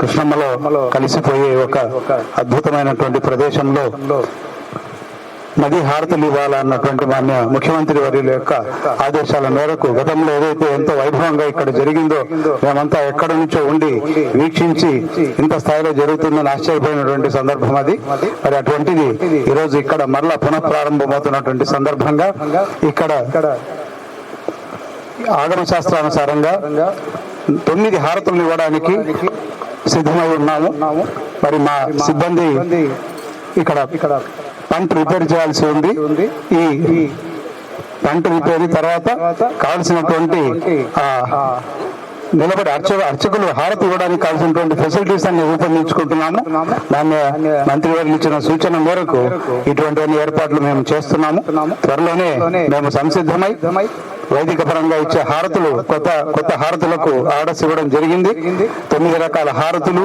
కృష్ణమ్మలో కలిసిపోయే ఒక అద్భుతమైనటువంటి ప్రదేశంలో నది హారతలు ఇవ్వాలన్నటువంటి మాన్య ముఖ్యమంత్రి వర్యుల యొక్క ఆదేశాల మేరకు గతంలో ఏదైతే ఎంతో వైభవంగా ఇక్కడ జరిగిందో మేమంతా ఎక్కడి నుంచో ఉండి వీక్షించి ఇంత స్థాయిలో జరుగుతుందని ఆశ్చర్యపోయినటువంటి సందర్భం అది. మరి అటువంటిది ఈరోజు ఇక్కడ మరలా పునఃప్రారంభమవుతున్నటువంటి సందర్భంగా ఇక్కడ ఆగమ శాస్త్రానుసారంగా తొమ్మిది హారతులను ఇవ్వడానికి సిద్ధమై ఉన్నాము. మరి మా సిబ్బంది ఇక్కడ ఇక్కడ పంట రిపేర్ చేయాల్సి ఉంది. ఈ పంట రిపేర్ తర్వాత కావలసినటువంటి నిలబడి అర్చ అర్చకులు హారతి ఇవ్వడానికి కావాల్సినటువంటి ఫెసిలిటీస్ అన్ని రూపొందించుకుంటున్నాము. దాన్ని మంత్రివర్యులు ఇచ్చిన సూచన మేరకు ఇటువంటి ఏర్పాట్లు మేము చేస్తున్నాము. త్వరలోనే మేము సంసిద్ధమై వైదిక పరంగా ఇచ్చే హారతులు కొత్త కొత్త హారతులకు ఆర్డర్స్ ఇవ్వడం జరిగింది. తొమ్మిది రకాల హారతులు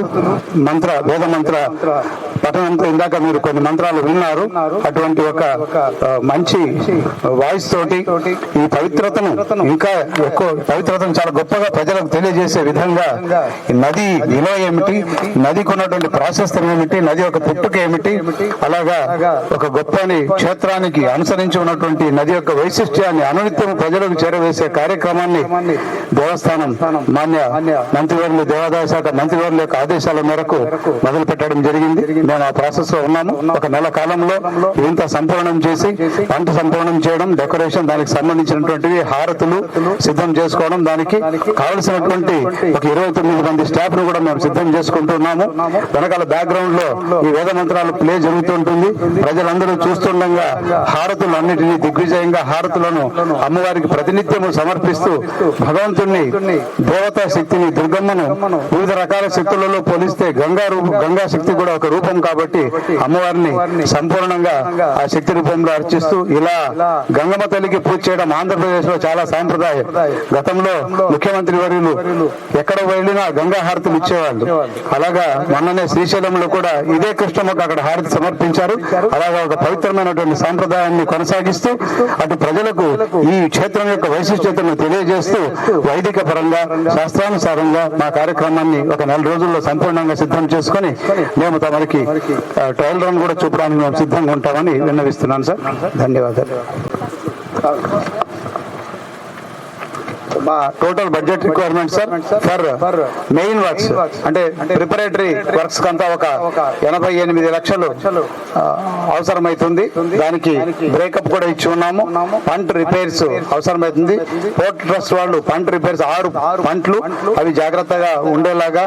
మంత్ర వేద మంత్ర పఠనంతో ఇందాక మీరు కొన్ని మంత్రాలు విన్నారు. అటువంటి ఒక మంచి వాయిస్ తోటి ఈ పవిత్రతను ఇంకా ఎక్కువ పవిత్రతను చాలా గొప్పగా ప్రజలకు తెలియజేసే విధంగా ఈ నది విలువ ఏమిటి నదికి ఉన్నటువంటి ప్రాశస్త్యం ఏమిటి నది యొక్క పుట్టుక ఏమిటి అలాగా ఒక గొప్పని క్షేత్రానికి అనుసరించి ఉన్నటువంటి నది యొక్క వైశిష్ట్యాన్ని అనునిత్యం ప్రజలకు చేరవేసే కార్యక్రమాన్ని దేవస్థానం మాన్య మంత్రివర్యులు దేవాదాయ శాఖ మంత్రివర్యుల యొక్క ఆదేశాల మేరకు మొదలు పెట్టడం జరిగింది. మేము ఆ ప్రాసెస్లో ఉన్నాము ఒక నెల కాలంలో ఇంత సంపూర్ణం చేసి పంట సంపూర్ణం చేయడం డెకరేషన్ దానికి సంబంధించినటువంటివి హారతులు సిద్ధం చేసుకోవడం దానికి కావలసినటువంటి ఒక ఇరవై తొమ్మిది మంది స్టాఫ్ను కూడా మేము సిద్ధం చేసుకుంటున్నాము వెనకాల బ్యాక్గ్రౌండ్లో ఈ వేద మంత్రాలు ప్లే జరుగుతుంటుంది. ప్రజలందరూ చూస్తుండగా హారతులు అన్నిటినీ దిగ్విజయంగా హారతులను అమ్మవారికి ప్రతినిత్యము సమర్పిస్తూ భగవంతుణ్ణి దేవతా శక్తిని దుర్గమ్మను వివిధ రకాల శక్తులలో పోలిస్తే గంగా రూపం గంగా శక్తి కూడా ఒక రూపం కాబట్టి అమ్మవారిని సంపూర్ణంగా ఆ శక్తి రూపంలో అర్చిస్తూ ఇలా గంగమ్మ తల్లికి పూజ చేయడం ఆంధ్రప్రదేశ్లో చాలా సాంప్రదాయం. గతంలో ముఖ్యమంత్రి వర్యులు ఎక్కడ వెళ్ళినా గంగా హారతులు ఇచ్చేవాళ్ళు. అలాగా మొన్ననే శ్రీశైలంలో కూడా ఇదే కృష్ణమ్మకు అక్కడ హారతి సమర్పించారు. అలాగా ఒక పవిత్రమైనటువంటి సాంప్రదాయాన్ని కొనసాగిస్తూ అటు ప్రజలకు ఈ క్షేత్రం యొక్క వైశిష్ట్యతను తెలియజేస్తూ వైదిక పరంగా శాస్త్రానుసారంగా మా కార్యక్రమాన్ని ఒక నెల రోజుల్లో సంపూర్ణంగా సిద్ధం చేసుకొని మేము తమరికి ట్రయల్ రన్ కూడా చూపడానికి మేము సిద్ధంగా ఉంటామని విన్నవిస్తున్నాను సార్. ధన్యవాదాలు. Total budget requirement sir for main works అంటే ప్రిపరేటరీ వర్క్స్ కంతా ఒక ఎనభై ఎనిమిది లక్షలు అవసరమైతుంది. దానికి బ్రేకప్ కూడా ఇచ్చి ఉన్నాము. పంట రిపేర్స్ అవసరమైతుంది. పోర్ట్ ట్రస్ట్ వాళ్ళు పంట రిపేర్స్ ఆరు పంటలు అవి జాగ్రత్తగా ఉండేలాగా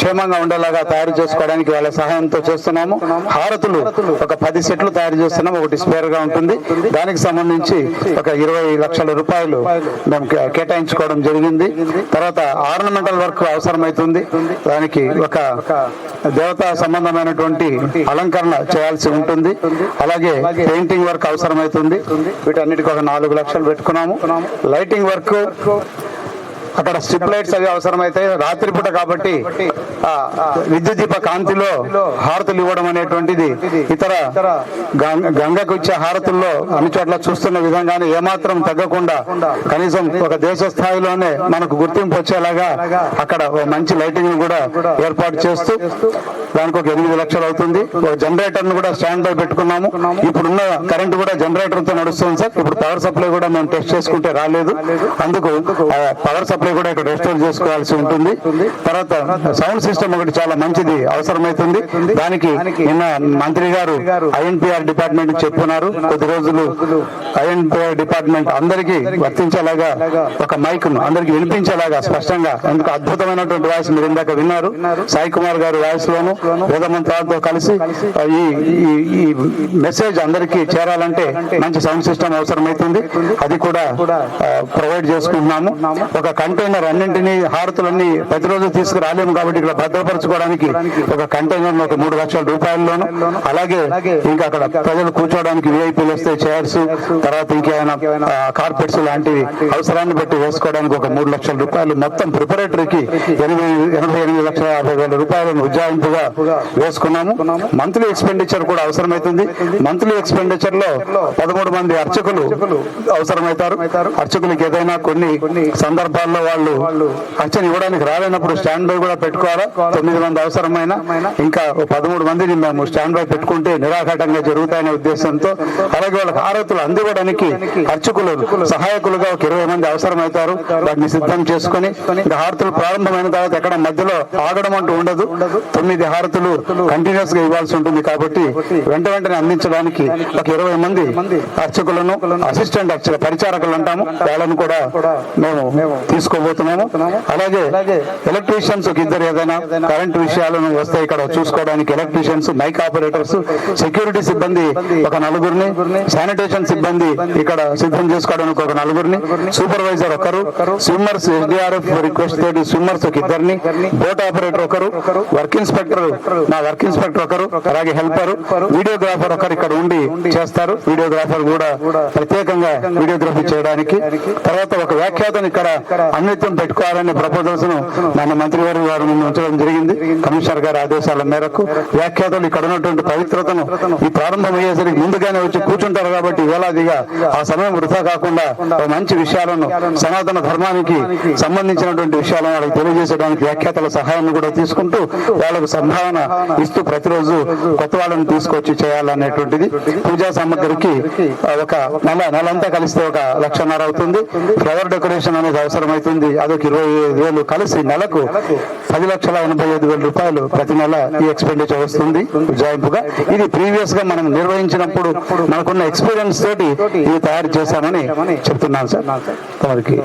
క్షేమంగా ఉండేలాగా తయారు చేసుకోవడానికి వాళ్ళ సహాయంతో చేస్తున్నాము. హారతులు ఒక పది సెట్లు తయారు చేస్తున్నాం ఒకటి స్పేర్గా ఉంటుంది. దానికి సంబంధించి ఒక ఇరవై లక్షల రూపాయలు మేము కేటాయించుకోవడం జరిగింది. తర్వాత ఆర్నమెంటల్ వర్క్ అవసరమైతుంది. దానికి ఒక దేవతా సంబంధమైనటువంటి అలంకరణ చేయాల్సి ఉంటుంది. అలాగే పెయింటింగ్ వర్క్ అవసరమైతుంది. వీటన్నిటికీ ఒక నాలుగు లక్షలు పెట్టుకున్నాము. లైటింగ్ వర్క్ అక్కడ స్ట్రిప్ లైట్స్ అవి అవసరమైతే రాత్రిపూట కాబట్టి విద్యుత్ దీప కాంతిలో హారతులు ఇవ్వడం అనేటువంటిది ఇతర గంగకు ఇచ్చే హారతుల్లో అన్ని చోట్ల చూస్తున్న విధంగానే ఏమాత్రం తగ్గకుండా కనీసం ఒక దేశ స్థాయిలోనే మనకు గుర్తింపు వచ్చేలాగా అక్కడ మంచి లైటింగ్ కూడా ఏర్పాటు చేస్తూ దానికి ఒక ఎనిమిది లక్షలు అవుతుంది. ఒక జనరేటర్ను కూడా స్టాండ్ బై పెట్టుకున్నాము. ఇప్పుడున్న కరెంట్ కూడా జనరేటర్తో నడుస్తుంది సార్. ఇప్పుడు పవర్ సప్లై కూడా మేము టెస్ట్ చేసుకుంటే రాలేదు. అందుకు పవర్ సప్లై కూడా ఇక్కడ రెస్టోర్ చేసుకోవాల్సి ఉంటుంది. తర్వాత సౌండ్ సిస్టమ్ ఒకటి చాలా మంచిది అవసరమైతుంది. దానికి నిన్న మంత్రి గారు ఐఎన్పిఆర్ డిపార్ట్మెంట్ చెప్పున్నారు కొద్ది రోజులు ఐఎన్పిఆర్ డిపార్ట్మెంట్ అందరికీ వర్తించేలాగా ఒక మైక్ను అందరికి వినిపించేలాగా స్పష్టంగా ఎందుకు అద్భుతమైనటువంటి వాయిస్ మీరు ఇందాక విన్నారు. సాయి కుమార్ గారి వాయిస్ లోను వేద మంత్రాలతో కలిసి ఈ మెసేజ్ అందరికీ చేరాలంటే మంచి సౌండ్ సిస్టమ్ అవసరమైతుంది. అది కూడా ప్రొవైడ్ చేసుకుంటున్నాము. ఒక కంటైనర్ అన్నింటినీ హారతులన్నీ ప్రతిరోజు తీసుకురాలేము కాబట్టి ఇక్కడ భద్రపరచుకోవడానికి ఒక కంటైనర్ ఒక మూడు లక్షల రూపాయల్లోను అలాగే ఇంకా అక్కడ ప్రజలు కూర్చోవడానికి విఐపీలు వస్తే చైర్స్ తర్వాత ఇంకేమైనా కార్పెట్స్ లాంటివి అవసరాన్ని బట్టి వేసుకోవడానికి ఒక మూడు లక్షల రూపాయలు. మొత్తం ప్రిపరేటరీకి ఎనభై ఎనభై ఎనిమిది లక్షల యాభై వేల రూపాయలను ఉజ్జాయింపుగా వేసుకున్నాము. మంత్లీ ఎక్స్పెండిచర్ కూడా అవసరమైతుంది. మంత్లీ ఎక్స్పెండిచర్లో పదమూడు మంది అర్చకులు అవసరమవుతారు అర్చకులకి ఏదైనా కొన్ని సందర్భాల్లో వాళ్ళు అర్చన ఇవ్వడానికి రాలేనప్పుడు స్టాండ్ బై కూడా పెట్టుకోవాలా? తొమ్మిది మంది అవసరమైన? ఇంకా పదమూడు మందిని మేము స్టాండ్ బై పెట్టుకుంటే నిరాఘాటంగా జరుగుతాయనే ఉద్దేశంతో అలాగే వాళ్ళకి ఆరోతులు అందివ్వడానికి అర్చకులు సహాయకులుగా ఒక ఇరవై మంది అవసరమవుతారు. వాటిని సిద్ధం చేసుకొని హారతులు ప్రారంభమైన తర్వాత ఎక్కడ మధ్యలో ఆగడం అంటూ ఉండదు. తొమ్మిది హారతులు కంటిన్యూస్గా ఇవ్వాల్సి ఉంటుంది కాబట్టి వెంట వెంటనే అందించడానికి ఒక ఇరవై మంది అర్చకులను అసిస్టెంట్ అర్చక పరిచారకులు అంటాము. వాళ్ళను కూడా మేము తీసుకోబోతున్నాము అలాగే ఎలక్ట్రీషియన్స్ ఒక ఇద్దరు ఏదైనా కరెంట్ విషయాలను వస్తే ఇక్కడ చూసుకోవడానికి ఎలక్ట్రీషియన్స్ మైక్ ఆపరేటర్స్ సెక్యూరిటీ సిబ్బంది ఒక నలుగురిని శానిటేషన్ సిబ్బంది ఇక్కడ సిద్ధం చేసుకోవడానికి ఒక నలుగురిని సూపర్వైజర్ ఒకరు స్విమ్మర్స్ ఎస్డిఆర్ఎఫ్ రిక్వెస్ట్ తోటి స్విమ్మర్స్ ఒక ఇద్దరిని బోట్ ఆపరేటర్ ఒకరు వర్క్ ఇన్స్పెక్టర్ నా వర్క్ ఇన్స్పెక్టర్ ఒకరు అలాగే హెల్పర్ వీడియోగ్రాఫర్ ఒకరు ఇక్కడ ఉండి చేస్తారు. వీడియోగ్రాఫర్ కూడా ప్రత్యేకంగా వీడియోగ్రఫీ చేయడానికి. తర్వాత ఒక వ్యాఖ్యాతను ఇక్కడ అన్నిత్యం పెట్టుకోవాలనే ప్రపోజల్స్ను మన మంత్రి గారు ముందు ఉంచడం జరిగింది. కమిషనర్ గారి ఆదేశాల మేరకు వ్యాఖ్యాతలు ఇక్కడ ఉన్నటువంటి పవిత్రతను ఈ ప్రారంభమయ్యేసరికి ముందుగానే వచ్చి కూర్చుంటారు కాబట్టి వేలాదిగా ఆ సమయం వృధా కాకుండా మంచి విషయాలను సనాతన ధర్మానికి సంబంధించినటువంటి విషయాలను వాళ్ళకి తెలియజేసడానికి వ్యాఖ్యాతల సహాయాన్ని కూడా తీసుకుంటూ వాళ్ళకు సంభావన ఇస్తూ ప్రతిరోజు కొత్త వాళ్ళని తీసుకొచ్చి చేయాలనేటువంటిది. పూజా సామగ్రికి ఒక నెల నెలంతా కలిస్తే ఒక లక్షన్నర అవుతుంది. ఫ్లవర్ డెకరేషన్ అనేది అవసరమైతే అవుతుంది. అదొక ఇరవై ఐదు వేలు కలిసి నెలకు పది లక్షల ఎనభై ఐదు వేల రూపాయలు ప్రతి నెల ఈ ఎక్స్పెండిచర్ వస్తుంది. ఉజ్జాయింపుగా ఇది ప్రీవియస్గా మనం నిర్వహించినప్పుడు మనకున్న ఎక్స్పీరియన్స్ తోటి ఇది తయారు చేశామని చెప్తున్నాను సార్. తమరికి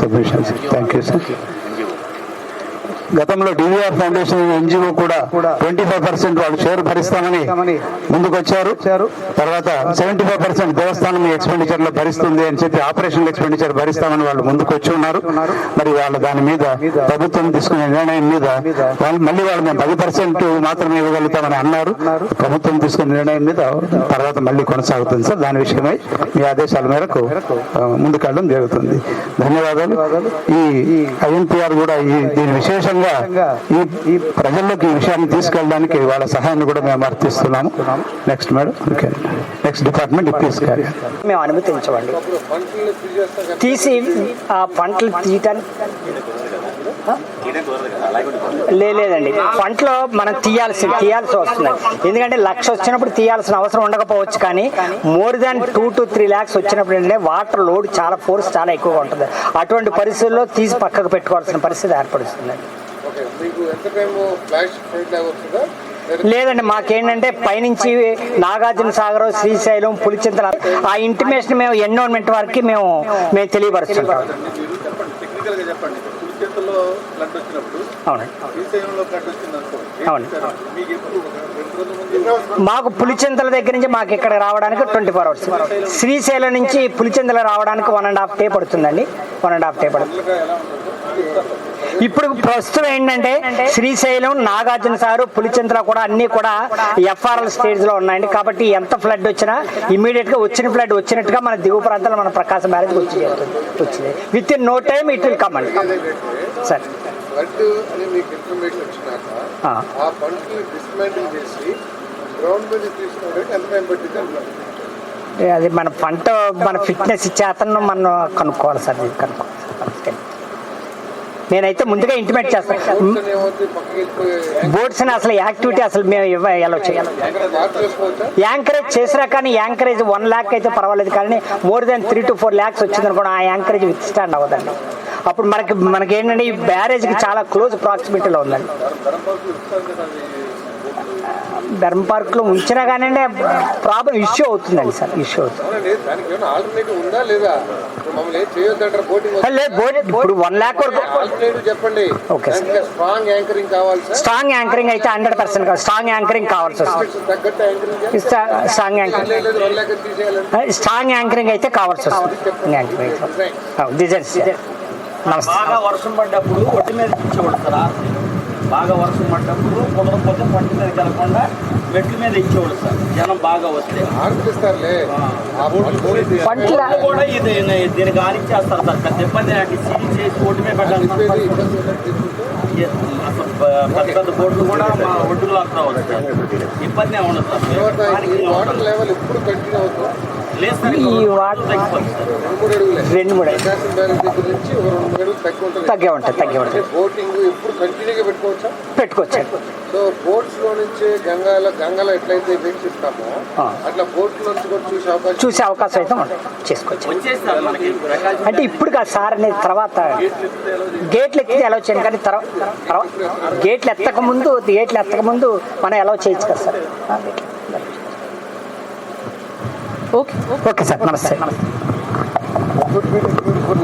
సబ్మిషన్ థ్యాంక్ యూ సార్ గతంలో డివిఆర్ ఫౌండేషన్ ఎన్జిఓ కూడా ట్వంటీ ఫైవ్ పర్సెంట్ వాళ్ళు షేర్ భరిస్తామని ముందుకు వచ్చారు. తర్వాత సెవెంటీ ఫైవ్ పర్సెంట్ దేవస్థానం ఎక్స్పెండిచర్లో భరిస్తుంది అని చెప్పి ఆపరేషన్ ఎక్స్పెండిచర్ భరిస్తామని వాళ్ళు ముందుకు వచ్చి ఉన్నారు. మరి వాళ్ళ దాని మీద ప్రభుత్వం తీసుకునే నిర్ణయం మీద వాళ్ళు మళ్ళీ వాళ్ళు మేము పది పర్సెంట్ మాత్రమే ఇవ్వగలుగుతామని అన్నారు. ప్రభుత్వం తీసుకునే నిర్ణయం మీద తర్వాత మళ్ళీ కొనసాగుతుంది సార్. దాని విషయమై మీ ఆదేశాల మేరకు ముందుకెళ్ళడం జరుగుతుంది. ధన్యవాదాలు. ఈ ఐఎన్పిఆర్ కూడా ఈ దీని విశేషంగా విధంగా ఈ ప్రజల్లోకి ఈ విషయాన్ని తీసుకెళ్ళడానికి వాళ్ళ సహాయాన్ని కూడా మేము అర్థిస్తున్నాము. Next madam okay next department తీసుకెళ్ళి మేము అనుమతించవండి తీసి ఆ పంటలు తీయటానికి లేదండి. పంటలో మనం తీయాల్సి తీయాల్సి వస్తుంది. ఎందుకంటే లక్ష వచ్చినప్పుడు తీయాల్సిన అవసరం ఉండకపోవచ్చు కానీ more than two to three lakhs వచ్చినప్పుడు అంటే వాటర్ లోడ్ చాలా ఫోర్స్ చాలా ఎక్కువగా ఉంటుంది. అటువంటి పరిస్థితుల్లో తీసి పక్కకు పెట్టుకోవాల్సిన పరిస్థితి ఏర్పడుతుంది. మీకు ఎంత టైం ఫ్లాష్ ఫ్లైట్ లాగా వస్తుందా? లేదా లేదండి మాకేంటంటే పైనుంచి నాగార్జున సాగర్ శ్రీశైలం పులిచింతల ఆ ఇంటిమేషన్ మేము ఎన్విరాన్మెంట్ వారికి మేము మేము తెలియపరుస్తుంటాం. మీకు పులిచింతల దగ్గర నుంచి మాకు ఇక్కడ రావడానికి ట్వంటీ ఫోర్ అవర్స్. శ్రీశైలం నుంచి పులిచింతల రావడానికి వన్ అండ్ హాఫ్ డే పడుతుందండి. వన్ అండ్ హాఫ్ డే పడుతుంది. ఇప్పుడు ప్రస్తుతం ఏంటంటే శ్రీశైలం నాగార్జున సారు పులిచింతల కూడా అన్ని కూడా ఎఫ్ఆర్ఎల్ స్టేజ్లో ఉన్నాయండి. కాబట్టి ఎంత ఫ్లడ్ వచ్చినా ఇమీడియట్గా వచ్చిన ఫ్లడ్ వచ్చినట్టుగా మన దిగువ ప్రాంతాల్లో మన ప్రకాశం బ్యారేజ్ వచ్చి. వచ్చింది. Within no time it will come అండి సార్ అది మన పంట మన ఫిట్నెస్ ఇచ్చే అతను మనం కనుక్కోవాలి సార్ కనుక్కోవాలి. సార్. నేనైతే ముందుగా ఇంటిమేట్ చేస్తాను Boats బోట్స్ అసలు యాక్టివిటీ అసలు మేము ఇవ్వ- ఎలా చేయాలి. యాంకరేజ్ చేసినా కానీ యాంకరేజ్ వన్ ల్యాక్ అయితే పర్వాలేదు. కానీ more than three to four lakhs వచ్చింది అనుకోండి ఆ యాంకరేజ్ విత్ స్టాండ్ అవ్వదండి. అప్పుడు మనకి మనకి ఏంటంటే ఈ బ్యారేజ్కి చాలా క్లోజ్ ప్రాక్సిమిటీలో ఉందండి. ధర్మ పార్క్లో ఉంచినా కానీ ప్రాబ్లం ఇష్యూ అవుతుందండి సార్ ఇష్యూ అవుతుంది. లేదా ఇప్పుడు వన్ ల్యాక్ వరకు చెప్పండి. sir. స్ట్రాంగ్ యాంకరింగ్ కావాలి సార్. స్ట్రాంగ్ యాంకరింగ్ అయితే హండ్రెడ్ పర్సెంట్ స్ట్రాంగ్ యాంకరింగ్ కావాల్సి వస్తుంది స్ట్రాంగ్ యాంకరింగ్ స్ట్రాంగ్ యాంకరింగ్ అయితే కావాల్సి వస్తుంది యాంకరింగ్ డిజైన్స్ నమస్తే. బాగా వర్షం పడ్డప్పుడు ఒట్టి మీద బాగా వర్షం పడ్డప్పుడు కుదరకపోతే పంట మీద వెళ్ళకుండా మెట్ల మీద ఇచ్చేవాడు సార్. జనం బాగా వస్తే. పంటల కూడా ఇది దీనికి ఆనిచ్చేస్తారు సార్. పెద్ద ఇబ్బంది నాకు సీల్ చేసి మీద పెట్టాలి అసలు పెద్ద పెద్ద బోట్లు కూడా మా లాక్ రావచ్చు సార్. ఇబ్బంది ఉండదు సార్. వాటర్ ఉండదు. లెవెల్ ఎప్పుడు కంటిన్యూ అవుతుంది? ఈ వాటర్ రెండు మూడు తగ్గి ఉంటుంది తగ్గే ఉంటుంది బోటింగ్ ఎప్పుడు కంటిన్యూగా పెట్టుకోవచ్చా? పెట్టుకోవచ్చు సో బోట్స్లో నుంచి గంగాల గంగలో ఎట్లయితే వీక్షిస్తామో. అట్లా బోట్ నుంచి కూడా చూసే అవకాశం చూసే అవకాశం అయితే చేసుకోవచ్చు. అంటే ఇప్పుడు కాదు సార్ అనేది తర్వాత గేట్లు ఎత్తితే ఎలా వచ్చాను కానీ తర్వాత గేట్లు ఎత్తక ముందు గేట్లు ఎత్తక ముందు మనం ఎలా చేయొచ్చు కదా సార్. ఓకే ఓకే సార్ నమస్తే నమస్తే బ్యూటిఫుల్